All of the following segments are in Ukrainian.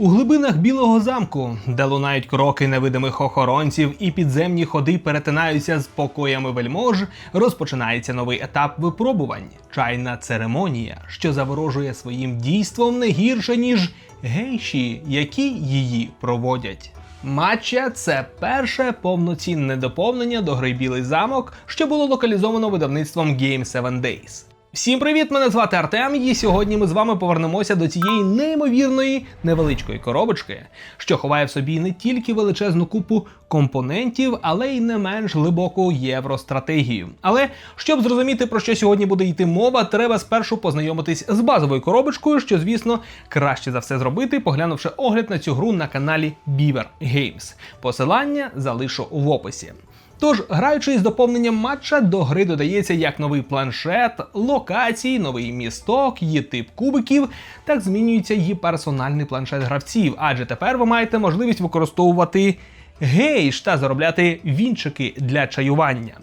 У глибинах Білого замку, де лунають кроки невидимих охоронців і підземні ходи перетинаються з покоями вельмож, розпочинається новий етап випробувань чайна церемонія, що заворожує своїм дійством не гірше, ніж гейші, які її проводять. Матча це перше повноцінне доповнення до гри Білий замок, що було локалізовано видавництвом Game 7 Days. Всім привіт! Мене звати Артем, і сьогодні ми з вами повернемося до цієї неймовірної невеличкої коробочки, що ховає в собі не тільки величезну купу компонентів, але й не менш глибоку євростратегію. Але щоб зрозуміти про що сьогодні буде йти мова, треба спершу познайомитись з базовою коробочкою, що, звісно, краще за все зробити, поглянувши огляд на цю гру на каналі Beaver Games. Посилання залишу в описі. Тож, граючи з доповненням матча, до гри додається як новий планшет, локації, новий місток, її тип кубиків, так змінюється її персональний планшет гравців, адже тепер ви маєте можливість використовувати гейш та заробляти вінчики для чаювання.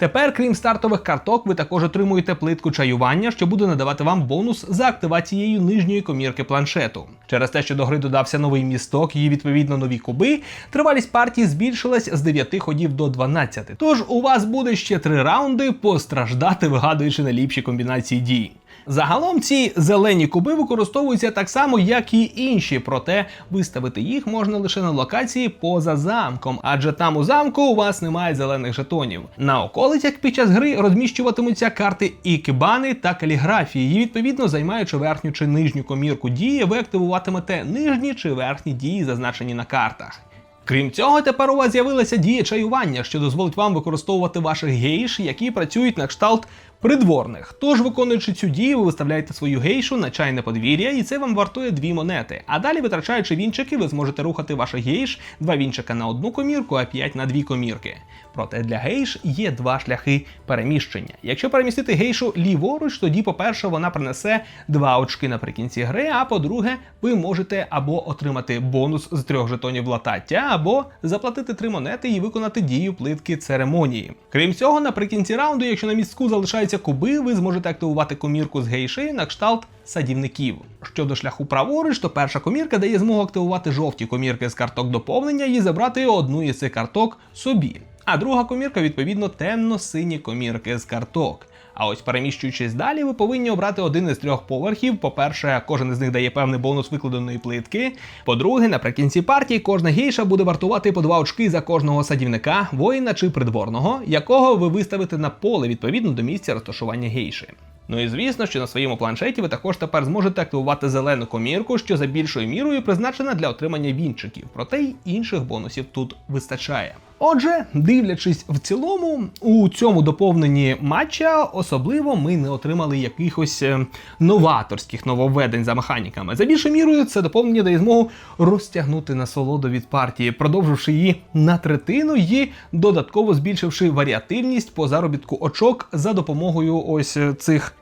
Тепер, крім стартових карток, ви також отримуєте плитку чаювання, що буде надавати вам бонус за активацією нижньої комірки планшету. Через те, що до гри додався новий місток і відповідно нові куби, тривалість партії збільшилась з 9 ходів до 12. Тож у вас буде ще три раунди постраждати, вигадуючи найліпші комбінації дій. Загалом ці зелені куби використовуються так само, як і інші, проте виставити їх можна лише на локації поза замком, адже там у замку у вас немає зелених жетонів. На околицях під час гри розміщуватимуться карти ікебани та каліграфії, і відповідно займаючи верхню чи нижню комірку дії, ви активуватимете нижні чи верхні дії, зазначені на картах. Крім цього, тепер у вас з'явилася дія чаювання, що дозволить вам використовувати ваших гейш, які працюють на кшталт придворних. Тож, виконуючи цю дію, ви виставляєте свою гейшу на чайне подвір'я, і це вам вартує дві монети. А далі, витрачаючи вінчики, ви зможете рухати ваших гейш, два вінчика на одну комірку, а п'ять на дві комірки. Проте для гейш є два шляхи переміщення. Якщо перемістити гейшу ліворуч, тоді, по-перше, вона принесе два очки наприкінці гри. А по-друге, ви можете або отримати бонус з трьох жетонів латаття, або заплатити три монети і виконати дію плитки церемонії. Крім цього, наприкінці раунду, якщо на містку залишаються куби, ви зможете активувати комірку з гейши на кшталт садівників. Щодо шляху праворуч, то перша комірка дає змогу активувати жовті комірки з карток доповнення і забрати одну із цих карток собі. А друга комірка, відповідно, темно-сині комірки з карток. А ось переміщуючись далі, ви повинні обрати один із трьох поверхів. По-перше, кожен із них дає певний бонус викладеної плитки. По-друге, наприкінці партії кожна гейша буде вартувати по два очки за кожного садівника, воїна чи придворного, якого ви виставите на поле відповідно до місця розташування гейші. Ну і звісно, що на своєму планшеті ви також тепер зможете активувати зелену комірку, що за більшою мірою призначена для отримання вінчиків, проте й інших бонусів тут вистачає. Отже, дивлячись в цілому, у цьому доповненні матча особливо ми не отримали якихось е, новаторських нововведень за механіками. За більшою мірою, це доповнення дає змогу розтягнути насолоду від партії, продовживши її на третину і додатково збільшивши варіативність по заробітку очок за допомогою ось е, цих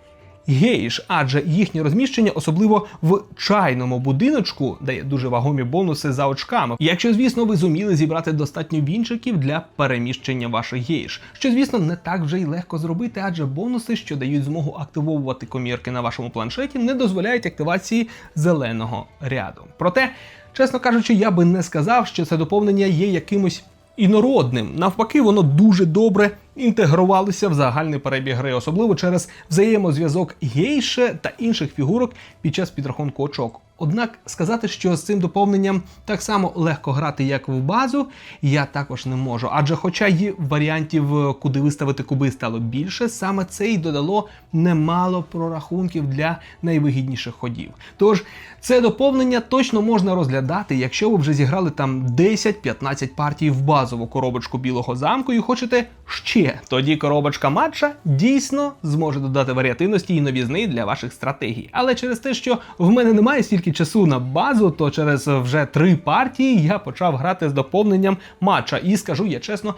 гейш, адже їхнє розміщення, особливо в чайному будиночку, дає дуже вагомі бонуси за очками. Якщо, звісно, ви зуміли зібрати достатньо вінчиків для переміщення ваших гейш, що, звісно, не так вже й легко зробити, адже бонуси, що дають змогу активовувати комірки на вашому планшеті, не дозволяють активації зеленого ряду. Проте, чесно кажучи, я би не сказав, що це доповнення є якимось інородним. Навпаки, воно дуже добре інтегрувалося в загальний перебіг гри, особливо через взаємозв'язок гейше та інших фігурок під час підрахунку очок. Однак сказати, що з цим доповненням так само легко грати, як в базу, я також не можу. Адже, хоча й варіантів, е, куди виставити куби, стало більше, саме це й додало немало прорахунків для найвигідніших ходів. Тож це доповнення точно можна розглядати, якщо ви вже зіграли там 10-15 партій в базову коробочку білого замку і хочете ще. Тоді коробочка матча дійсно зможе додати варіативності і новізни для ваших стратегій. Але через те, що в мене немає стільки часу на базу, то через вже три партії я почав грати з доповненням матча. І скажу я чесно,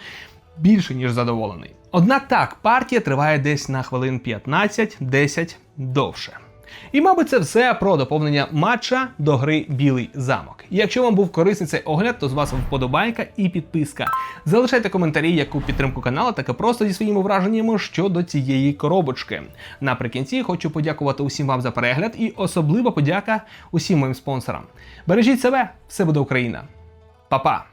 більше ніж задоволений. Однак так, партія триває десь на хвилин 15-10 довше. І, мабуть, це все про доповнення матча до гри Білий замок. Якщо вам був корисний цей огляд, то з вас вподобайка і підписка. Залишайте коментарі, яку підтримку каналу, так і просто зі своїми враженнями щодо цієї коробочки. Наприкінці хочу подякувати усім вам за перегляд і особлива подяка усім моїм спонсорам. Бережіть себе, все буде Україна. Па-па!